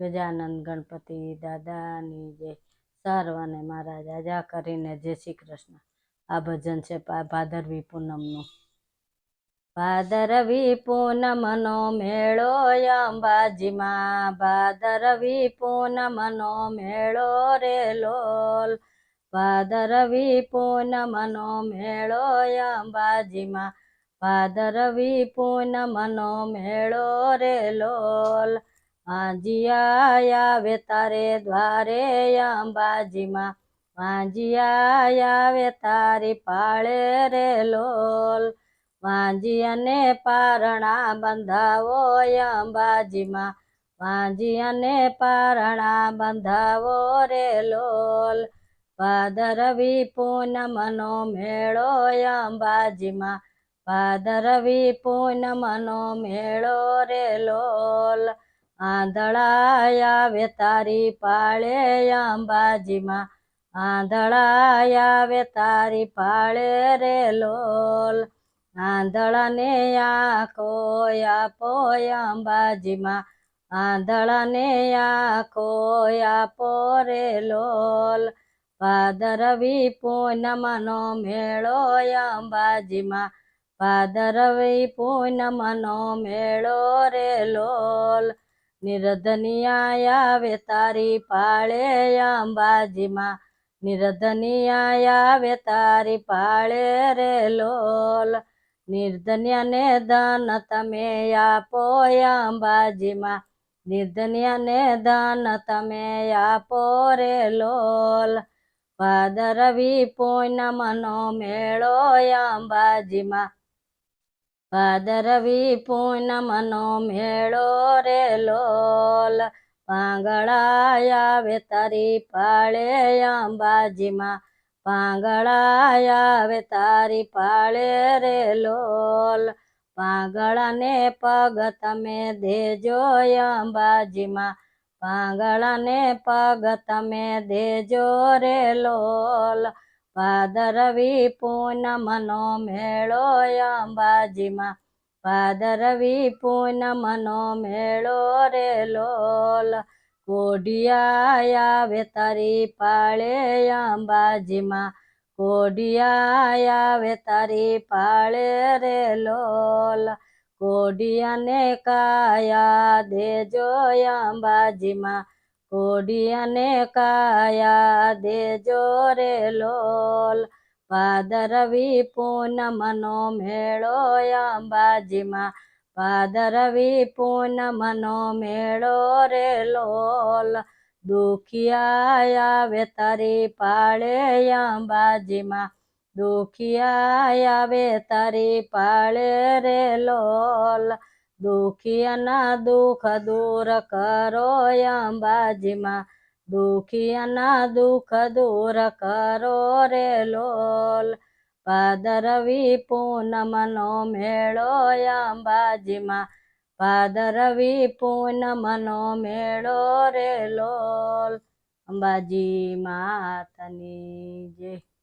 ગજાનંદ ગણપતિ દાદાની જય સર્વને મારા જાજા કરીને જય શ્રી કૃષ્ણ. આ ભજન છે ભાદરવી પૂનમનું ભાદરવી પૂનમનો મેળો અંબાજીમાં ભાદરવી પૂનમનો મેળો રે લોલ. ભાદરવી પૂનમનો મેળો અંબાજીમાં ભાદરવી પૂનમનો મેળો રે લોલ. વાંજિયા આવે તારે દ્વારે અંબાજીમાં. વાંજિયા આવે તારી પાળે રે લોલ. વાંજિયાને પારણા બંધાવો અંબાજીમાં. વાંજિયાને પારણા બંધાવો રે લોલ. ભાદરવી પૂનમનો મેળો અંબાજીમાં. ભાદરવી પૂનમનો મેળો રે લોલ. આંધળા આવે તારી પાળે અંબાજીમાં. આંધળાયા આવે તારી પાળે રે લોલ. આંધળાને આખો આપો અંબાજીમાં. આંધળાને આખો આપો રે લોલ. પાદરવી પૂનમનો મેળો અંબાજીમાં. પાદરવી પૂનમનો મેળો રે લોલ. નિરધનિયા આવે તારી પાળે અંબાજીમાં. નિરધનિયા આવે તારી પાળે રે લોલ. નિર્ધન્યને ધન તમે આપો અંબાજીમાં. નિર્ધન્યને ધન તમે આપો રે લોલ. ભાદરવી મનો મેળો અંબાજીમાં. ભાદરવી પૂનમનો મેળો રે લોલ. પાંગળા આવે તારી પાળે અંબાજીમાં. પાંગળા આવે તારી પાળે રે લોલ. પાંગળાને પગ તમે દેજો અંબાજીમાં. પાંગળાને પગ તમે દેજો રે લોલ. ભાદરવી પૂનમનો મેળો અંબાજીમાં. ભાદરવી પૂનમનો મેળો રે લોલ. કોડિયા આવે તારી પાળે અંબાજીમાં. કોડિયા આવે તારી પાળે રે લોલ. કોડિયાને કાયા દેજો અંબાજીમાં. કોડિયાને કાયા દેજો રે લોલ. પાદરવી પૂનમનો મેળો અંબાજીમાં. પાદરવી પૂનમનો મેળો રે લોલ. દુખિયા આવે તારી પાળે અંબાજીમાં. દુખિયા આવે તારી પાળે રે લોલ. દુખિયાના દુઃખ દૂર કરો અંબાજીમાં. દુખિયાના દુઃખ દૂર કરો રે લોલ. પાદરવી પૂનમનો મેળો અંબાજીમાં. પાદરવી પૂનમનો મેળો રે લોલ. અંબાજી માતની જય.